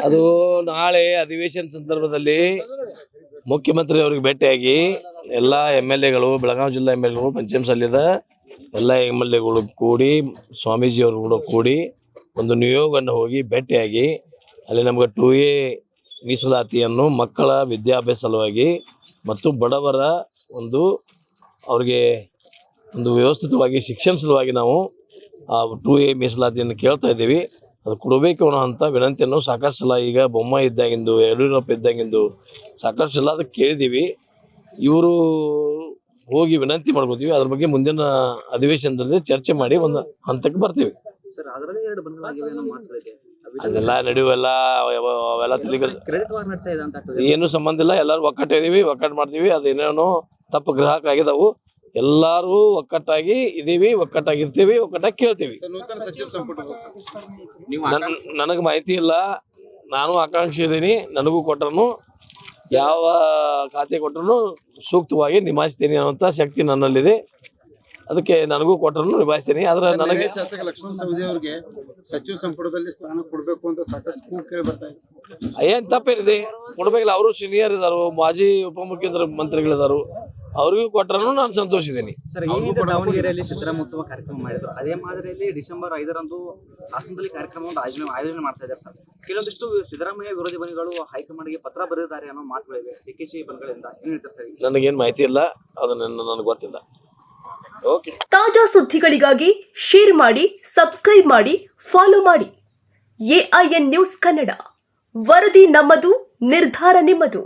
ಅದು ನಾಳೆ ಅಧಿವೇಶನ ಸಂದರ್ಭದಲ್ಲಿ ಮುಖ್ಯಮಂತ್ರಿ ಅವರಿಗೆ ಭೇಟಿಯಾಗಿ ಎಲ್ಲ ಎಂ ಎಲ್ ಎಗಳು, ಬೆಳಗಾವಿ ಜಿಲ್ಲಾ ಎಂ ಎಲ್ ಎಗಳು ಪಂಚಮಸಲ್ಲಿದ ಎಲ್ಲ ಎಂ ಎಲ್ ಎಗಳು ಕೂಡಿ ಸ್ವಾಮೀಜಿಯವರು ಕೂಡ ಕೂಡಿ ಒಂದು ನಿಯೋಗವನ್ನು ಹೋಗಿ ಭೇಟಿಯಾಗಿ ಅಲ್ಲಿ ನಮ್ಗೆ ಟು ಎ ಮೀಸಲಾತಿಯನ್ನು ಮಕ್ಕಳ ವಿದ್ಯಾಭ್ಯಾಸ ಸಲುವಾಗಿ ಮತ್ತು ಬಡವರ ಒಂದು ಅವ್ರಿಗೆ ಒಂದು ವ್ಯವಸ್ಥಿತವಾಗಿ ಶಿಕ್ಷಣ ಸಲುವಾಗಿ ನಾವು ಟು ಎ ಮೀಸಲಾತಿಯನ್ನು ಕೇಳ್ತಾ ಇದ್ದೀವಿ. ಅದು ಕೊಡಬೇಕು ಅನ್ನೋ ಅಂತ ವಿನಂತಿಯನ್ನು ಸಾಕಷ್ಟು ಸಲ ಈಗ ಬೊಮ್ಮ ಇದ್ದಾಗಿಂದು ಯಡಿಯೂರಪ್ಪ ಇದ್ದಾಗಿಂದು ಸಾಕಷ್ಟು ಸಲ ಅದಕ್ಕೆ ಕೇಳಿದ್ದೀವಿ. ಇವರು ಹೋಗಿ ವಿನಂತಿ ಮಾಡ್ಕೋತೀವಿ. ಅದ್ರ ಬಗ್ಗೆ ಮುಂದಿನ ಅಧಿವೇಶನದಲ್ಲಿ ಚರ್ಚೆ ಮಾಡಿ ಒಂದು ಹಂತಕ್ಕೆ ಬರ್ತೀವಿ. ಅದೆಲ್ಲ ನಡೆಯುವೆಲ್ಲ ಅವ- ಅವೆಲ್ಲ ತಿಳಿಗಳು ಏನು ಸಂಬಂಧ ಇಲ್ಲ. ಎಲ್ಲರೂ ಒಕ್ಕಟ್ಟಿದೀವಿ ಒಕ್ಕಟ್ಟು ಮಾಡ್ತೀವಿ. ಅದೇನೇನೋ ತಪ್ಪು ಗ್ರಾಹಕ ಆಗಿದಾವು ಎಲ್ಲರೂ ಒಕ್ಕಟ್ಟಾಗಿ ಇದೀವಿ ಒಕ್ಕಟ್ಟಾಗಿರ್ತೀವಿ ಒಕ್ಕಟ್ಟಾಗಿ ಕೇಳ್ತೀವಿ. ನೂತನ ಸಚಿವ ಸಂಪುಟ ನನ್ ನನಗೆ ಮಾಹಿತಿ ಇಲ್ಲ. ನಾನು ಆಕಾಂಕ್ಷಿ ಇದ್ದೀನಿ ನನಗೂ ಕೊಟ್ಟರು ಯಾವ ಖಾತೆ ಕೊಟ್ಟರು ಸೂಕ್ತವಾಗಿ ನಿಭಾಯಿಸ್ತೀನಿ ಅನ್ನೋಂಥ ಶಕ್ತಿ ನನ್ನಲ್ಲಿದೆ. ಅದಕ್ಕೆ ನನಗೂ ಕೊಟ್ಟರು ನಿಭಾಯಿಸ್ತೀನಿ. ಆದ್ರೆ ನನಗೆ ಶಾಸಕ ಲಕ್ಷ್ಮಣ ಸವದಿ ಅವರಿಗೆ ಸಚಿವ ಸಂಪುಟದಲ್ಲಿ ಸ್ಥಾನ ಕೊಡಬೇಕು ಅಂತ ಸಾಕಷ್ಟು ಕೂಗು ಕೇಳಿ ಬರ್ತಾ ಇದೆ. ಏನ್ ತಪ್ಪೇನಿದೆ? ಕೊಡ್ಬೇಕಿಲ್ಲ. ಅವರು ಸೀನಿಯರ್ ಇದಾರು ಮಾಜಿ ಉಪಮುಖ್ಯಮಂತ್ರಿ ಮಂತ್ರಿಗಳಿದಾರು. ಅವ್ರಿಗೂ ಕೊಟ್ಟರು ನಾನು ಸಂತೋಷಿದ್ದೀನಿ. ಸರ್ ಈ ಹಿಂದೆ ದಾವಣಗೆರೆಯಲ್ಲಿ ಚಿತ್ರಮಹೋತ್ಸವ ಕಾರ್ಯಕ್ರಮ ಮಾಡಿದ್ರು? ಅದೇ ಮಾದರಿಯಲ್ಲಿ ಡಿಸೆಂಬರ್ ಐದರಂದು ಹಾಸನದಲ್ಲಿ ಕಾರ್ಯಕ್ರಮವನ್ನು ಆಯೋಜನೆ ಆಯೋಜನೆ ಮಾಡ್ತಾ ಇದ್ದಾರೆ ಸರ್. ಕೆಲವೊಂದಿಷ್ಟು ಸಿದ್ದರಾಮಯ್ಯ ವಿರೋಧಿ ಬಣಿಗಳು ಹೈಕಮಾಂಡ್ಗೆ ಪತ್ರ ಬರೆದಿದ್ದಾರೆ ಅನ್ನೋ ಮಾತುಗಳಿವೆ. ಡಿ ಕೆ ಸಿ ಬಣಗಳಿಂದ ಏನ್ ಹೇಳ್ತಾರೆ ಸರ್ ನನಗೇನು ಮಾಹಿತಿ ಇಲ್ಲ ಅದನ್ನ ನನಗೆ ಗೊತ್ತಿಲ್ಲ. ಓಕೆ ತಾಜಾ ಸುದ್ದಿಗಳಿಗಾಗಿ ಶೇರ್ ಮಾಡಿ ಸಬ್ಸ್ಕ್ರೈಬ್ ಮಾಡಿ ಫಾಲೋ ಮಾಡಿ. AIN news Kannada. ವರದಿ ನಮ್ಮದು ನಿರ್ಧಾರ ನಿಮ್ಮದು.